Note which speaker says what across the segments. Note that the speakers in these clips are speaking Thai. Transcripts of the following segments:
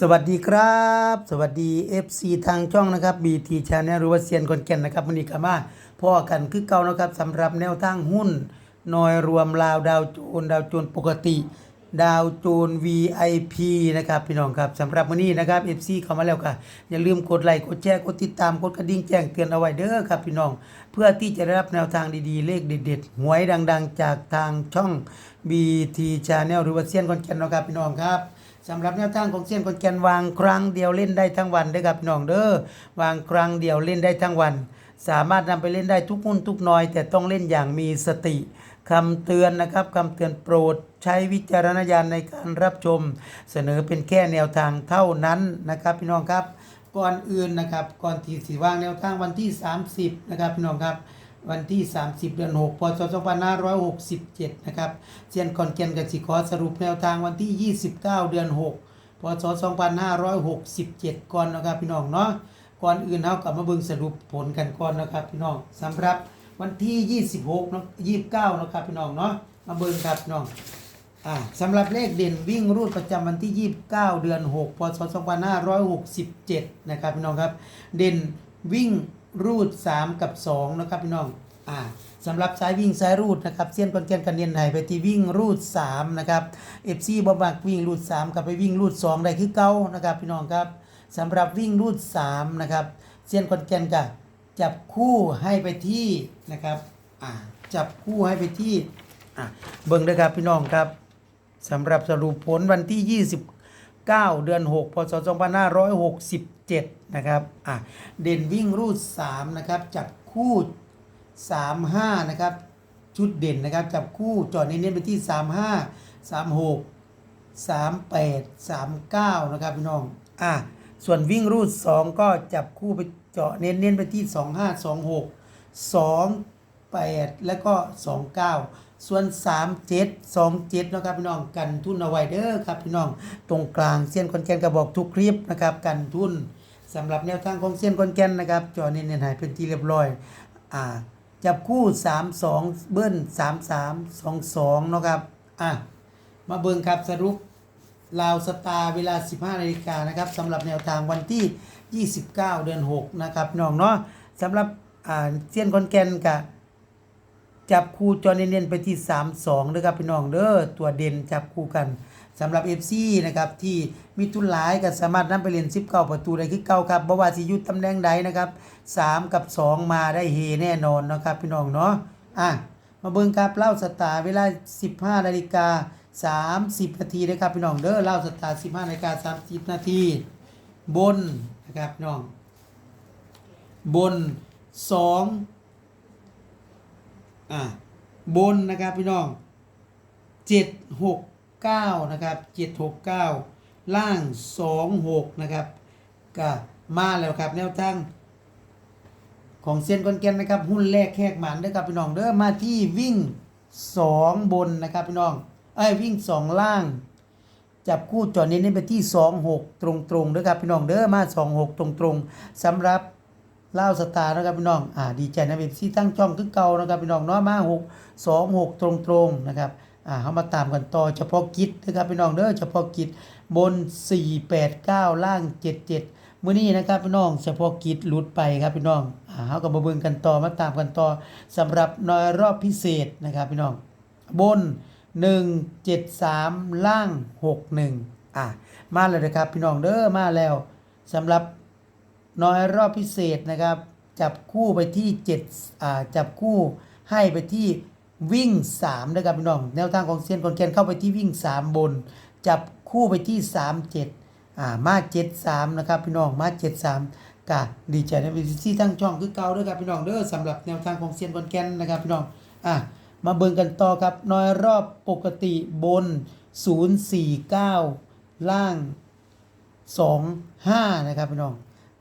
Speaker 1: สวัสดีครับ สวัสดี FC ทางช่องนะครับ BT Channel หรือว่าเซียนคนแก่นนะครับมันนี้ก็มาพ่อกันคือเก่านะครับสำหรับแนวทางหุ้นนอยรวมลาวดาวโจนดาวโจนปกติ ดาวโจน VIP นะครับพี่น้องครับสำหรับวันนี้นะครับ FC เข้ามาแล้วค่ะอย่าลืมกดไลค์กดแชร์กดติดตามกดกระดิ่งแจ้งเตือนเอาไว้เด้อครับพี่น้อง เพื่อที่จะได้รับแนวทางดีๆ เลขเด็ดๆหวยดัง ๆ จากทางช่อง BT Channel หรือว่าเซียนคนแก่นนะครับพี่น้องครับ สำหรับแนวทางของเซียนคนแกนวางครั้งเดียวเล่นได้ทั้งวันเด้อครับน้องเด้อวางครั้งเดียวเล่นได้ทั้งวัน สามารถนำไปเล่นได้ทุกหุ้นทุกน้อย แต่ต้องเล่นอย่างมีสติคำเตือนนะครับคำเตือนโปรดใช้วิจารณญาณในการรับชม เสนอเป็นแค่แนวทางเท่านั้นนะครับ พี่น้องครับ ก่อนอื่นนะครับก่อนที่สิวางแนวทางวันที่ 30 นะครับพี่น้องครับ วันที่ 30 เดือน 6 พศ 2567 นะครับเซียนคอนเกนกับสิขอสรุปแนวทางวันที่ 29 เดือน 6 พศ 2567 ก่อนนะครับพี่น้องเนาะ ก่อนอื่นเฮากลับมาเบิ่งสรุปผลกันก่อนนะครับพี่น้องสำหรับวันที่ 26เนาะ29 นะครับพี่น้องเนาะ มาเบิ่งครับพี่น้องอ่าสำหรับเลขเด่นวิ่งรูดประจำวันที่ 29 เดือน 6 พศ 2567 นะครับพี่น้องครับ เด่นวิ่ง รูด 3 กับ 2 นะครับพี่น้องอ่าสำหรับสายวิ่งสายรูดนะครับเส้นคอนแกนกันเนียนไหนไปที่วิ่งรูด 3 นะครับ FC บอบักวิ่งรูด 3 กับไปวิ่งรูด 2 ได้คือเก่านะครับพี่น้องครับสำหรับวิ่งรูด 3 นะครับเส้นคอนแกนกับจับคู่ให้ไปที่นะครับอ่าจับคู่ให้ไปที่อ่าเบิ่งด้วยครับพี่น้องครับสำหรับสรุปผลวันที่ 29 เดือน 6 พศ 2567 นะครับ อะ เด่นวิ่งรูด 3 นะครับ จับคู่ 35 นะครับ ชุดเด่นนะครับ จับคู่จอดเน้นๆไปที่ 35 36 38 39 นะครับพี่น้อง อะ ส่วนวิ่งรูด 2 ก็จับคู่ไปเจาะเน้นๆไปที่ 25 26 2 8 แล้วก็ 29 ส่วน 3 7 2 7นะครับพี่น้องกันทุนเอาไว้เด้อครับพี่น้องตรงกลางเส้นคอนแกนกระบอกทุกคลิปนะครับกันทุนสำหรับแนวทางของเส้นคอนแกนนะครับจอเน้นๆหายเป็นที่เรียบร้อยอ่าจับคู่ 3 2 เบิ้ล3 3 2 2นะครับอะมาเบิ่งครับสรุปลาวสตาร์เวลา 15นาฬิกานะครับสำหรับแนวทางวันที่ 29 เดือน 6 นะครับน้องเนาะสำหรับอ่าเซียนคอนแกนกับ จับคู่จอเน้นๆไปที่3 2นะครับพี่น้องเด้อตัวเด่นจับคู่กันสำหรับ FC นะครับที่มีทุนหลายก็สามารถนำไปเล่น19ประตูได้คือเก่าครับบ่ว่าสิอยู่ตำแหน่งใดนะครับ 3 กับ 2 มาได้เฮแน่นอนนะครับพี่น้องเนาะอะมาเบิ่งครับเล่าสตาร์เวลา 15นาฬิกา30นาทีนะครับพี่น้องเด้อเล่าสตาร์15นาฬิกา30นาทีบนนะครับพี่น้องบน 2 อ่าบนนะครับพี่น้องเจ็ดหกเก้านะครับเจ็ดหกเก้าล่างสองหกนะครับก็มาแล้วครับแนวทางของเซียนคอนแกนนะครับหุ้นแรกแขกหมันนะครับพี่น้องเด้อมาที่วิ่งสองบนนะครับพี่น้องไอ้ยวิ่งสองล่าง จับคู่จอดเน้นๆไปที่26ตรงๆด้วยครับพี่น้องเด้อมา26ตรงๆสำหรับ เล่าสตาร์นะครับพี่น้องอ่าดีใจนะเว็บซี่ตั้งช่องคือเก่านะครับพี่น้องเนาะมา6 2 6ตรงๆนะครับอ่าเขามาตามกันต่อเฉพาะกิจนะครับพี่น้องเด้อเฉพาะกิจบน 4 8 9 ล่าง 77มื้อนี้นะครับพี่น้องเฉพาะกิจหลุดไปครับพี่น้องอ่าเขาก็มาเบิ่งกันต่อมาตามกันต่อสำหรับน้อยรอบพิเศษนะครับพี่น้องบน 1 7 3 ล่าง 6 1อะมาเลยนะครับพี่น้องเด้อมาแล้วสำหรับ น้อยรอบพิเศษนะครับ จับคู่ไปที่7อ่าจับคู่ให้ไปที่วิ่ง3นะครับพี่น้องแนวทางของเซียนคอนแกนเข้าไปที่วิ่ง 3 บน จับคู่ไปที่ 3 7อ่ามา7 3นะครับพี่น้องมา7 3กะดีใจในวิธีตั้งช่องคือเก่าด้วยครับพี่น้องเด้อสำหรับแนวทางของเซียนคอนแกนนะครับพี่น้องอะมาเบิ่งกันต่อครับน้อยรอบปกติบน 049 ล่าง 25 นะครับพี่น้อง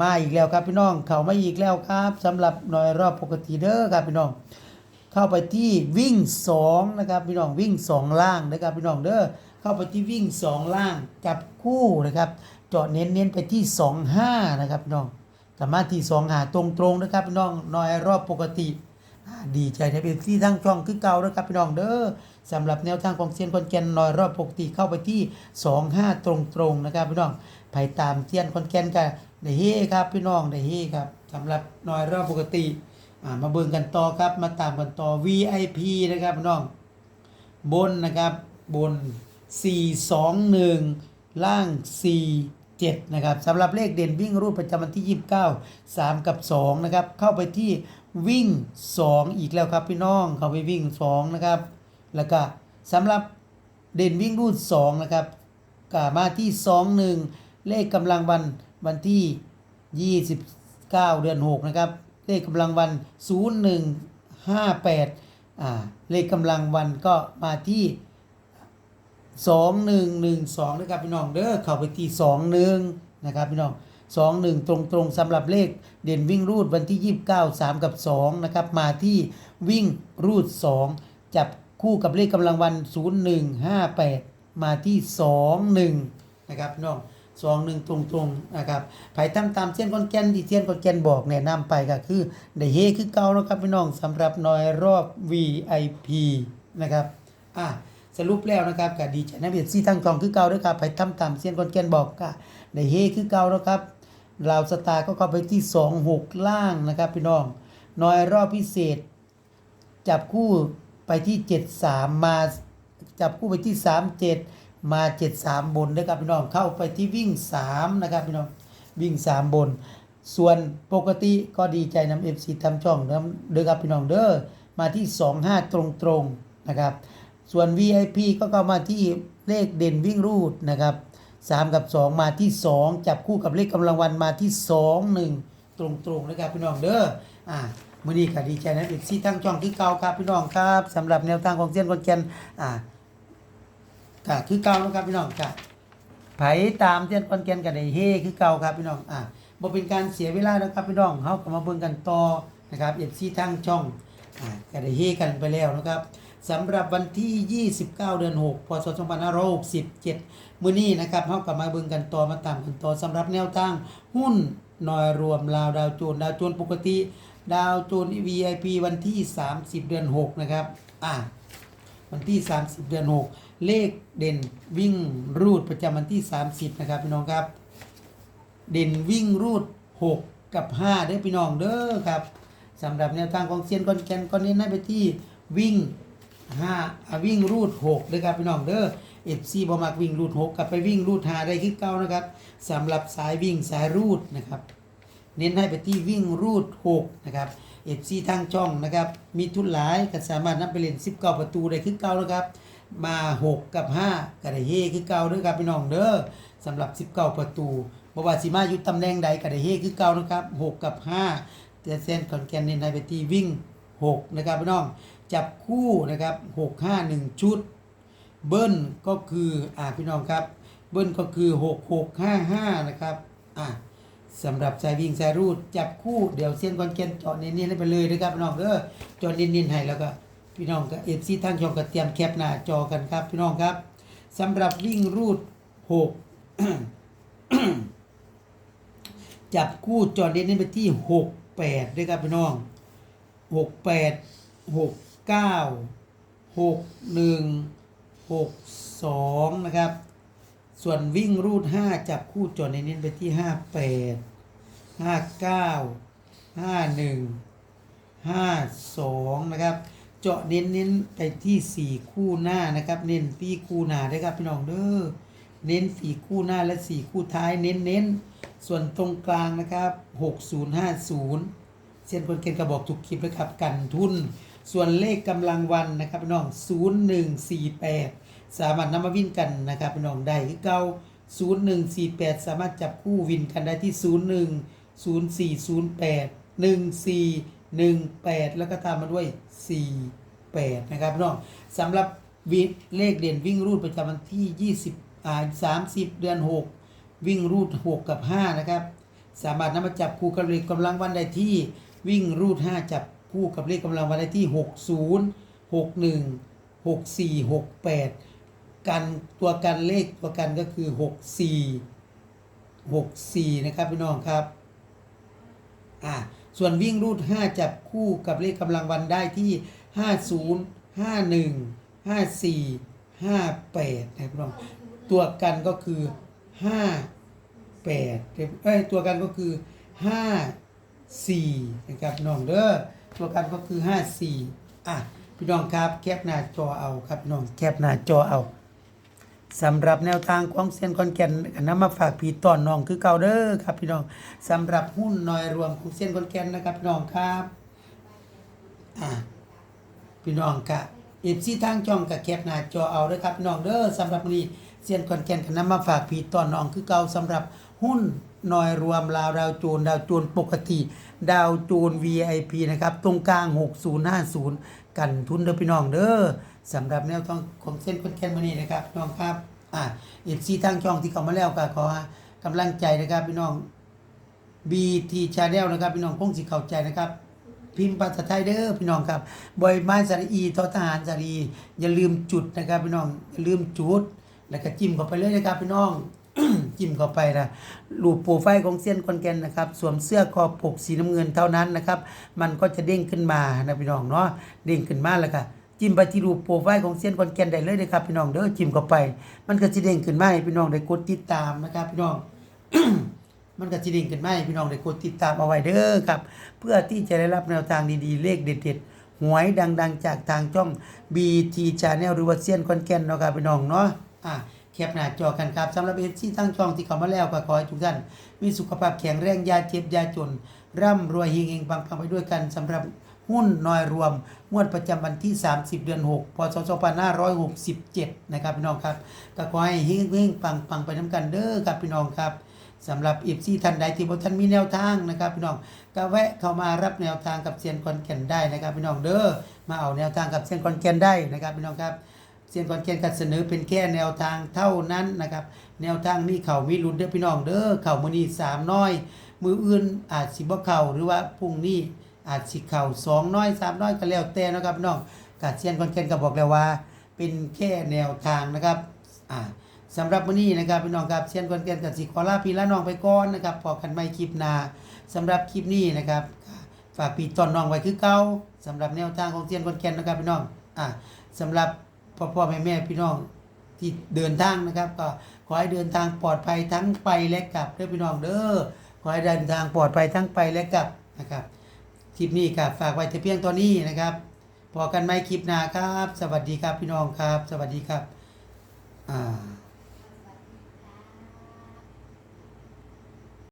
Speaker 1: มาอีกแล้วครับพี่น้อง เข้ามาอีกแล้วครับสำหรับน้อยรอบปกติเด้อครับพี่น้อง เข้าไปที่วิ่ง2นะครับพี่น้องวิ่ง 2 ล่างนะครับพี่น้องเด้อเข้าไปที่วิ่ง 2 ล่างจับคู่นะครับเจาะเน้นเน้นไปที่ 25 นะครับพี่น้องสามารถที่2หาตรงๆนะครับพี่น้องน้อยรอบปกติดีใจในเป็นที่ทั้งช่องคือเก่านะครับพี่น้องเด้อสำหรับแนวทางของเซียนคอนแกนน้อยรอบปกติเข้าไปที่ 25 ตรงๆนะครับพี่น้องไปตามเซียนคอนแกนกัน ได้เฮครับพี่น้องได้เฮครับสำหรับน้อยรอบปกติมาเบิ่งกันต่อครับ มาตามกันต่อ VIP นะครับพี่น้อง บนนะครับบน 421 ล่าง 47 นะครับสำหรับเลขเด่นวิ่งรูดประจำวันที่ 29 3 กับ 2 นะครับ เข้าไปที่วิ่ง 2 อีกแล้วครับพี่น้อง เข้าไปวิ่ง 2 นะครับ แล้วก็สำหรับเด่นวิ่งรูด 2 นะครับก็มาที่ 21 เลขกำลังวัน วันที่ 29 เดือน 6 นะครับ เลขกำลังวัน 0158อ่าเลขกำลังวันก็มาที่สองหนึ่งหนึ่งสองนะครับพี่น้องเด้อเข้าไปที่สองหนึ่งนะครับพี่น้องสองหนึ่งตรงตรงๆสำหรับเลขเด่นวิ่งรูดวันที่ยี่สิบเก้าสามกับสองนะครับ มาที่วิ่งรูดสองจับคู่กับเลขกำลังวันศูนย์หนึ่งห้าแปดมาที่สองหนึ่งนะครับพี่น้อง สองหนึ่งตรงๆนะครับไผ่ทำตามเส้นคอนแกนที่เส้นคอนแกนบอกแนะนำไปก็คือได้เฮคือเก่านะครับพี่น้องสำหรับน้อยรอบ VIP นะครับอะสรุปแล้วนะครับก็ดีใจนะเบียดซี่ทั้งกองคือเก่าด้วยครับไปทำตามเซียนคอนแกนบอกก็ได้เฮคือเก่าแล้วครับลาวสตาร์ก็เข้าไปที่ 2 6 ล่างนะครับพี่น้องน้อยรอบพิเศษ จับคู่ไปที่ 7 3 มาจับคู่ไปที่ 3 7 มา7 3บนนะครับพี่น้องเข้าไปที่วิ่ง3นะครับพี่น้องวิ่ง3บน ส่วนปกติก็ดีใจนำเอฟซีทำช่องนำเด้อครับพี่น้องเด้อมาที่2 5ตรงๆนะครับ ส่วน VIP ก็เข้ามาที่เลขเด่นวิ่งรูดนะครับ3กับ2มาที่2จับคู่กับเลขกำลังวันมาที่2 1ตรงๆนะครับพี่น้องเด้ออ่ามื้อนี้ก็ดีใจนะเอีกซี่ตั้งช่องที่เก่าครับพี่น้องครับสำหรับแนวทางของเซียนคอนแกนอ่า ก็คือเก่านะครับพี่น้องก็ไผตามเซียนคอนแกนก็ได้เฮคือเก่าครับพี่น้องอ่าบ่เป็นการเสียเวลานะครับพี่น้องเฮาก็มาเบิ่งกันต่อนะครับอีกซี่ทั้งช่องอ่าก็ได้เฮกันไปแล้วนะครับสำหรับวันที่ 29 เดือน 6 พศ 2567มื้อนี้นะครับเฮากลับมาเบิ่งกันต่อมาตามกันต่อสำหรับแนวทางหุ้นหน่อยรวมลาวดาวโจนดาวโจนปกติ ดาวโจน VIP วันที่ 30 เดือน 6 นะครับ อ่าวันที่ 30 เดือน 6 เลขเด่นวิ่งรูดประจำวันที่ 30 นะครับพี่น้องครับ เด่นวิ่งรูด 6 กับ 5 เด้อพี่น้องเด้อครับสำหรับแนวทางของเซียนคอนแกนก็เน้นให้ไปที่วิ่งห้าวิ่งรูดหกด้วยครับพี่น้องเด้อเอฟซีบอมักวิ่งรูดหกกลับไปวิ่งรูดหาได้คือเก่านะครับสำหรับสายวิ่งสายรูดนะครับ เน้นให้ไปที่วิ่งรูดหกนะครับเอฟซีทางช่องนะครับมีทุนหลายก็สามารถนำไปเล่นสิบเก้าประตูได้คือเก่านะครับ มาหกกับห้าก็ได้เฮคือเก่าเด้อครับพี่น้องเด้อสำหรับสิบเก้าประตูบ่ว่าสิมาอยู่ตำแหน่งใดก็ได้เฮคือเก่านะครับหกกับห้าแต่เส้นคอนแกนเน้นให้ไปที่วิ่งหกนะครับพี่น้องจับคู่นะครับหกห้าหนึ่งชุด เบิ้ลก็คืออ่าพี่น้องครับ เบิ้ลก็คือหกหกห้าห้านะครับอ่าสำหรับสายวิ่งสายรูดจับคู่เดี๋ยวเส้นคอนเกนเจาะเน้นๆให้ไปเลยนะครับพี่น้องเด้อเจาะเน้นๆให้แล้วก็ พี่น้องก็เอฟซีทั้งช่องก็เตรียมแคปหน้าจอกันครับ พี่น้องครับสำหรับวิ่งรูดหกจับคู่จอเน้นไปที่หกแปดด้วยครับพี่น้องหกแปดหกเก้าหกหนึ่งหกสองนะครับ ส่วนวิ่งรูดห้าจับคู่จอดในเน้นไปที่ห้าแปดห้าเก้าห้าหนึ่งห้าสองนะครับ จาะเน้นเน้นไปที่สี่คู่หน้านะครับ เน้นที่คู่หน้าด้ครับพี่น้องเด้อเน้นสี่คู่หน้าและสี่คู่ท้าย เน้นเน้นส่วนตรงกลางนะครับหกศูนย์ห้าศูนย์เส้นคนเกณฑ์กระบอกทุกคลิปนะครับกันทุน ส่วนเลขกำลังวันนะครับพี่น้อง0148สามารถนำมาวิ่นกันนะครับพี่น้องได้คือเก่า0148สามารถจับคู่วินกันได้ที่01 0408 1418แล้วก็ตามมาด้วย 48 นะครับพี่น้องสำหรับวิเลขเด่นวิ่งรูดประจำวันที่ 20อ่า30 เดือน 6 วิ่งรูด 6 กับ 5 นะครับ สามารถนำมาจับคู่กับเลขกำลังวันได้ที่วิ่งรูด 5 จับคู่กับเลขกำลังวันได้ที่ 60 61 64 68 กันตัวกันเลขตัวกันก็คือ 64 64 นะครับพี่น้องครับ อ่า ส่วนวิ่งรูด 5 จับคู่กับเลขกำลังวันได้ที่ 50 51 54 58นะครับพี่น้องตัวกันก็คือ 58เอ้ยตัวกันก็คือ 54นะครับน้องเด้อตัวกันก็คือ 54อะพี่น้องครับแคปหน้าจอเอาครับน้องแคปหน้าจอเอา สำหรับแนวทางของเซียนคอนแก่นนำมาฝากพี่ตอนน้องคือเก่าเด้อครับพี่น้องสำหรับหุ้นน้อยรวมของเซียนคอนแก่นนะครับพี่น้องครับอ่าพี่น้องกะเอฟซีทางจ้องกับแคปหน้าจอเอาเด้อครับพี่น้องเด้อสำหรับวันนี้เซียนคอนแก่นนำมาฝากพี่ตอนน้องคือเก่าสำหรับหุ้นน้อยรวมลาวดาวโจนดาวโจนปกติ ดาวโจน VIP นะครับตรงกลาง 6050 กันทุนเด้อพี่น้องเด้อ สำหรับแนวทางของเส้นคนแคนวันนี้นะครับพี่น้องครับอ่าเอฟซีทางช่องที่เข้ามาแล้วก็ขอกำลังใจนะครับพี่น้อง BT Channel นะครับพี่น้องคงสิเข้าใจนะครับ พิมพ์ภาษาไทยเด้อพี่น้องครับบอยไม้สระอีทอทหารสระอีอย่าลืมจุดนะครับพี่น้องอย่าลืมจุดแล้วก็จิ้มเข้าไปเลยนะครับพี่น้องจิ้มเข้าไปนะรูปโปรไฟล์ของเซียนคอนแกนนะครับ สวมเสื้อคอปกสีน้ำเงินเท่านั้นนะครับ มันก็จะเด้งขึ้นมานะพี่น้องเนาะ เด้งขึ้นมาแล้วก็ จิ้มไปที่รูปโปรไฟล์ของเซียนคอนแกนได้เลยนะครับพี่น้องเด้อจิ้มเข้าไป มันก็จะเด้งขึ้นมาให้พี่น้องได้กดติดตามนะครับ พี่น้อง มันก็จะดิ่งขึ้นมาให้พี่น้องได้กดติดตามเอาไว้เด้อครับ เพื่อที่จะได้รับแนวทางดีๆเลขเด็ดๆหวยดังๆ จากทางช่อง BT Channel หรือว่าเซียนคอนแกนเนาะครับพี่น้องเนาะอะแคปหน้าจอกันครับสำหรับเอฟซีทั้งช่องที่เข้ามาแล้วก็ขอให้ทุกท่านมีสุขภาพแข็งแรงยาเจ็บยาจน ร่ำรวยเฮงๆปังๆไปด้วยกันสำหรับ หุ้นน้อยรวม งวดประจำวันที่ 30 เดือน 6 พศ 2567 นะครับพี่น้องครับก็ขอให้เฮงๆปังๆ ไปน้ำกันเด้อครับพี่น้องครับสำหรับอีฟซีท่านใดที่บท่านมีแนวทางนะครับพี่น้องก็แวะเข้ามารับแนวทางกับเซียนคอนแก่นได้นะครับพี่น้องเด้อมาเอาแนวทางกับเซียนคอนแก่นได้นะครับพี่น้องครับเซียนคอนแก่นก็เสนอเป็นแค่แนวทางเท่านั้นนะครับแนวทางมีเข่ามีลุ้นเด้อพี่น้องเด้อเข่ามือนี้สามน้อย มืออื่นอาจสิบ่เข่าหรือว่าพรุ่งนี้ อาจสิเข่าสองน้อยสามน้อยก็แล้วแต่นะครับน้องกาเซียนคอนแก่นก็บอกแล้วว่า เป็นแค่แนวทางนะครับอ่าสำหรับวันนี้นะครับพี่น้องครับเชียนคนเกียนกับสิขอลาพี่ละน้องไปก่อนนะครับพอกันไม่คลิปหน้าสำหรับคลิปนี้นะครับฝากพี่ต้นน้องไว้คือเก่าสำหรับแนวทางของเชียนคนเกียนนะครับพี่น้องอ่าสำหรับพ่อพ่อแม่แม่พี่น้องที่เดินทางนะครับ ก็ขอให้เดินทางปลอดภัยทั้งไปและกลับเด้อพี่น้องเด้อขอให้เดินทางปลอดภัยทั้งไปและกลับนะครับ คลิปนี้ครับฝากไว้แต่เพียงตัวนี้นะครับพอกันไหมคลิปหน้าครับ สวัสดีครับพี่น้องครับ สวัสดีครับอ่า